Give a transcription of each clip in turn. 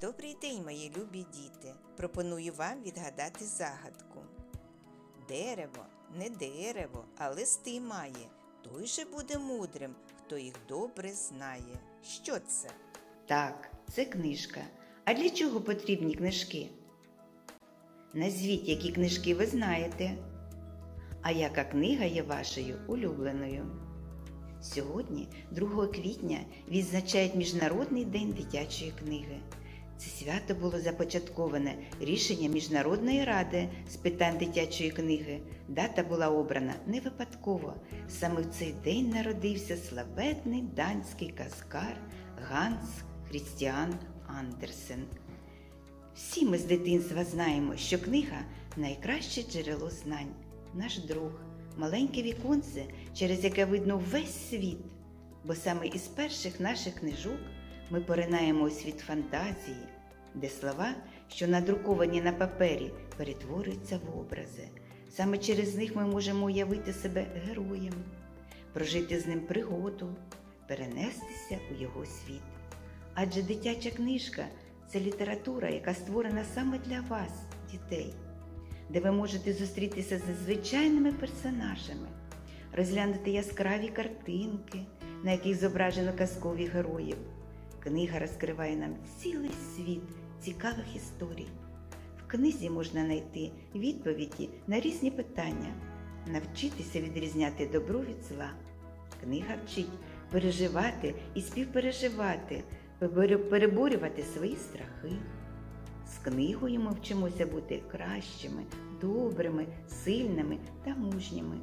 Добрий день, мої любі діти! Пропоную вам відгадати загадку. Дерево не дерево, а листи має. Той же буде мудрим, хто їх добре знає. Що це? Так, це книжка. А для чого потрібні книжки? Назвіть, які книжки ви знаєте. А яка книга є вашою улюбленою? Сьогодні, 2 квітня, відзначають Міжнародний день дитячої книги. Це свято було започатковане рішенням Міжнародної ради з питань дитячої книги. Дата була обрана не випадково. Саме в цей день народився славетний данський казкар Ганс Хрістіан Андерсен. Всі ми з дитинства знаємо, що книга найкраще джерело знань, наш друг, маленьке віконце, через яке видно весь світ. Бо саме із перших наших книжок ми поринаємо у світ фантазії, де слова, що надруковані на папері, перетворюються в образи. Саме через них ми можемо уявити себе героєм, прожити з ним пригоду, перенестися у його світ. Адже дитяча книжка це література, яка створена саме для вас, дітей, де ви можете зустрітися з звичайними персонажами, розглянути яскраві картинки, на яких зображено казкові героїв. Книга розкриває нам цілий світ цікавих історій. В книзі можна знайти відповіді на різні питання, навчитися відрізняти добро від зла. Книга вчить переживати і співпереживати, переборювати свої страхи. З книгою ми вчимося бути кращими, добрими, сильними та мужніми.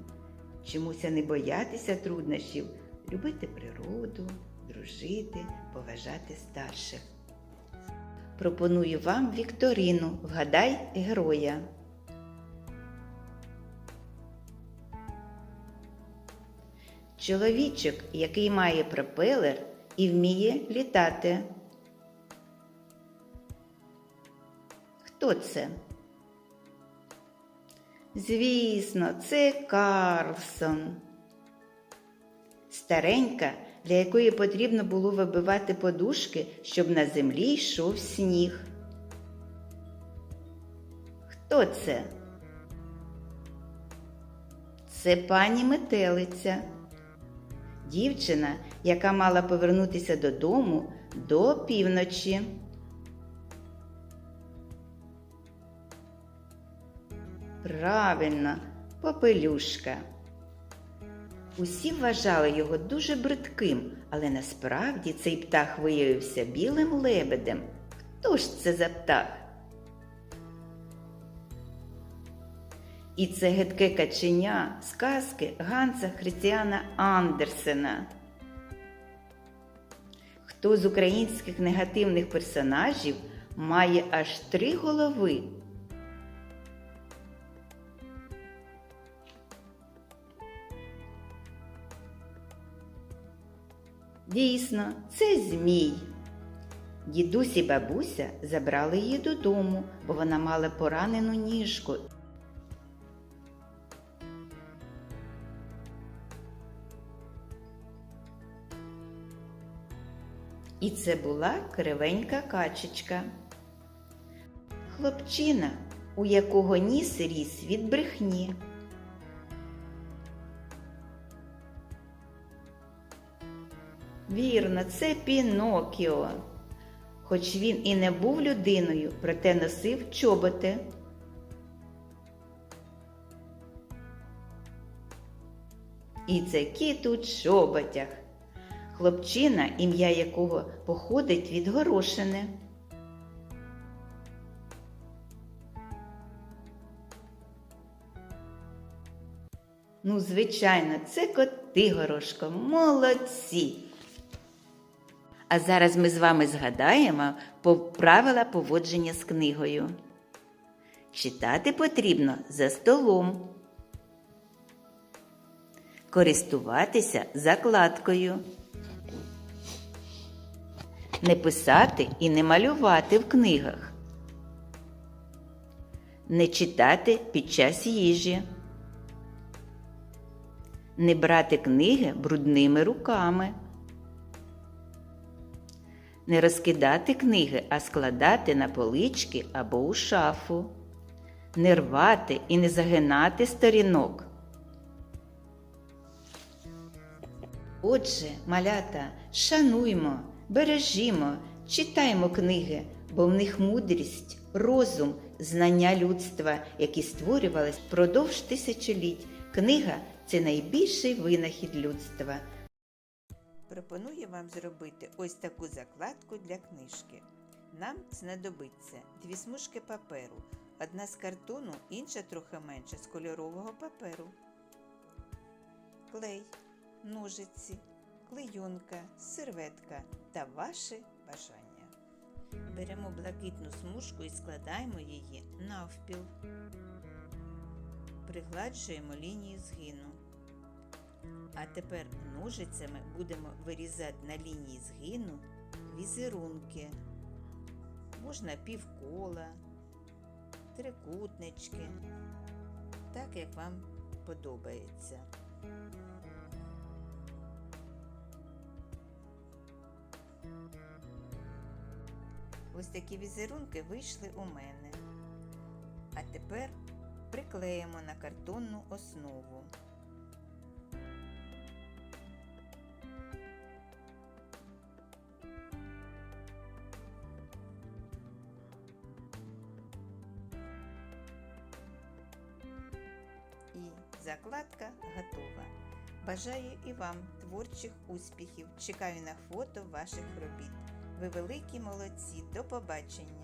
Вчимося не боятися труднощів, любити природу, дружити, поважати старших. Пропоную вам вікторину Вгадай героя. Чоловічок, який має пропелер і вміє літати. Хто це? Звісно, це Карлсон. Старенька, для якої потрібно було вибивати подушки, щоб на землі йшов сніг. Хто це? Це пані метелиця. Дівчина, яка мала повернутися додому до півночі. Правильно, попелюшка. Усі вважали його дуже бридким, але насправді цей птах виявився білим лебедем. Хто ж це за птах? І це гидке каченя з казки Ганса Христіана Андерсена. Хто з українських негативних персонажів має аж три голови? Дійсно, це змій. Дідусь і бабуся забрали її додому, бо вона мала поранену ніжку. І це була кривенька качечка. Хлопчина, у якого ніс ріс від брехні. Вірно, це Пінокіо. Хоч він і не був людиною, проте носив чоботи. І це кіт у чоботях, хлопчина, ім'я якого походить від горошини. Ну, звичайно, це коти горошко. Молодці. А зараз ми з вами згадаємо правила поводження з книгою. Читати потрібно за столом. Користуватися закладкою. Не писати і не малювати в книгах. Не читати під час їжі. Не брати книги брудними руками. Не розкидати книги, а складати на полички або у шафу. Не рвати і не загинати сторінок. Отже, малята, шануймо, бережімо, читаймо книги, бо в них мудрість, розум, знання людства, які створювались впродовж тисячоліть. Книга це найбільший винахід людства. Пропоную вам зробити ось таку закладку для книжки. Нам знадобиться дві смужки паперу, одна з картону, інша трохи менша з кольорового паперу, клей, ножиці, клейонка, серветка та ваше бажання. Беремо блакитну смужку і складаємо її навпіл. Пригладжуємо лінію згину. А тепер ножицями будемо вирізати на лінії згину візерунки. Можна півкола, трикутнички, так як вам подобається. Ось такі візерунки вийшли у мене. А тепер приклеїмо на картонну основу. Закладка готова. Бажаю і вам творчих успіхів. Чекаю на фото ваших робіт. Ви великі молодці. До побачення!